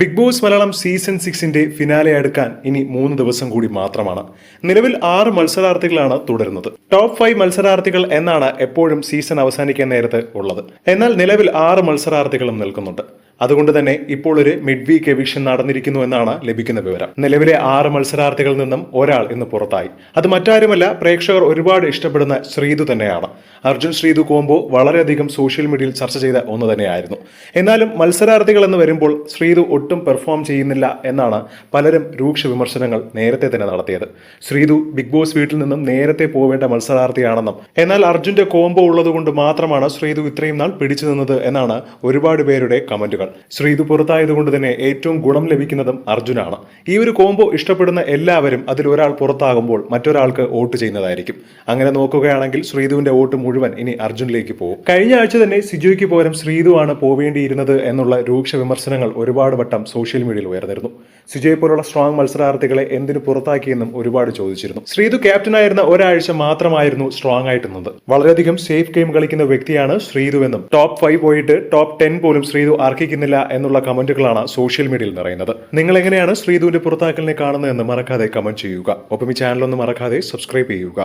Big Boss Malayalam season സിക്സിന്റെ finale അടുക്കാൻ ഇനി മൂന്ന് ദിവസം കൂടി മാത്രമാണ്. നിലവിൽ ആറ് മത്സരാർത്ഥികളാണ് തുടരുന്നത്. ടോപ്പ് ഫൈവ് മത്സരാർത്ഥികൾ എന്നാണ് എപ്പോഴും സീസൺ അവസാനിക്കാൻ നേരത്തെ ഉള്ളത്. എന്നാൽ നിലവിൽ ആറ് മത്സരാർത്ഥികളും നിൽക്കുന്നുണ്ട്. അതുകൊണ്ട് തന്നെ ഇപ്പോൾ ഒരു മിഡ് വീക്ക് എവിക്ഷൻ നടന്നിരിക്കുന്നു എന്നാണ് ലഭിക്കുന്ന വിവരം. നിലവിലെ ആറ് മത്സരാർത്ഥികളിൽ നിന്നും ഒരാൾ ഇന്ന് പുറത്തായി. അത് മറ്റാരുമല്ല പ്രേക്ഷകർ ഒരുപാട് ഇഷ്ടപ്പെടുന്ന ശ്രീതു തന്നെയാണ്. അർജുൻ ശ്രീതു കോംബോ വളരെയധികം സോഷ്യൽ മീഡിയയിൽ ചർച്ച ചെയ്ത ഒന്ന് തന്നെയായിരുന്നു. എന്നാലും മത്സരാർത്ഥികൾ എന്ന് വരുമ്പോൾ ശ്രീതു ഒട്ടും പെർഫോം ചെയ്യുന്നില്ല എന്നാണ് പലരും രൂക്ഷ വിമർശനങ്ങൾ നേരത്തെ തന്നെ നടത്തിയത്. ശ്രീതു ബിഗ് ബോസ് വീട്ടിൽ നിന്നും നേരത്തെ പോവേണ്ട മത്സരാർത്ഥിയാണെന്നും എന്നാൽ അർജുന്റെ കോംബോ ഉള്ളതുകൊണ്ട് മാത്രമാണ് ശ്രീതു ഇത്രയും നാൾ പിടിച്ചു നിന്നത് എന്നാണ് ഒരുപാട് പേരുടെ കമന്റുകൾ. ശ്രീതു പുറത്തായതുകൊണ്ട് തന്നെ ഏറ്റവും ഗുണം ലഭിക്കുന്നതും അർജുനാണ്. ഈ ഒരു കോംബോ ഇഷ്ടപ്പെടുന്ന എല്ലാവരും അതിൽ ഒരാൾ പുറത്താകുമ്പോൾ മറ്റൊരാൾക്ക് വോട്ട് ചെയ്യുന്നതായിരിക്കും. അങ്ങനെ നോക്കുകയാണെങ്കിൽ ശ്രീതുവിന്റെ വോട്ട് മുഴുവൻ ഇനി അർജുനിലേക്ക് പോകും. കഴിഞ്ഞ ആഴ്ച തന്നെ സിജുവിക്ക് പോലും ശ്രീതുവാണ് പോവേണ്ടിയിരുന്നത് എന്നുള്ള രൂക്ഷ വിമർശനങ്ങൾ ഒരുപാട് വട്ടം സോഷ്യൽ മീഡിയയിൽ ഉയർന്നിരുന്നു. സിജോയെ പോലുള്ള സ്ട്രോങ് മത്സരാർത്ഥികളെ എന്തിനു പുറത്താക്കിയെന്നും ഒരുപാട് ചോദിച്ചിരുന്നു. ശ്രീതു ക്യാപ്റ്റനായിരുന്ന ഒരാഴ്ച മാത്രമായിരുന്നു സ്ട്രോങ് ആയിട്ടുന്നത് വളരെയധികം സേഫ് ഗെയിം കളിക്കുന്ന വ്യക്തിയാണ് ശ്രീതുവെന്നും. ടോപ്പ് ഫൈവ് പോയിട്ട് ടോപ്പ് ടെൻ പോലും ശ്രീതു അർഹിക്കുന്നില്ല എന്നുള്ള കമന്റുകളാണ് സോഷ്യൽ മീഡിയയിൽ നിറയുന്നത്. നിങ്ങൾ എങ്ങനെയാണ് ശ്രീധുവിന്റെ പുറത്താക്കലിനെ കാണുന്നതെന്ന് മറക്കാതെ കമന്റ് ചെയ്യുക. ഒപ്പം ഈ ചാനൽ ഒന്ന് മറക്കാതെ സബ്സ്ക്രൈബ് ചെയ്യുക.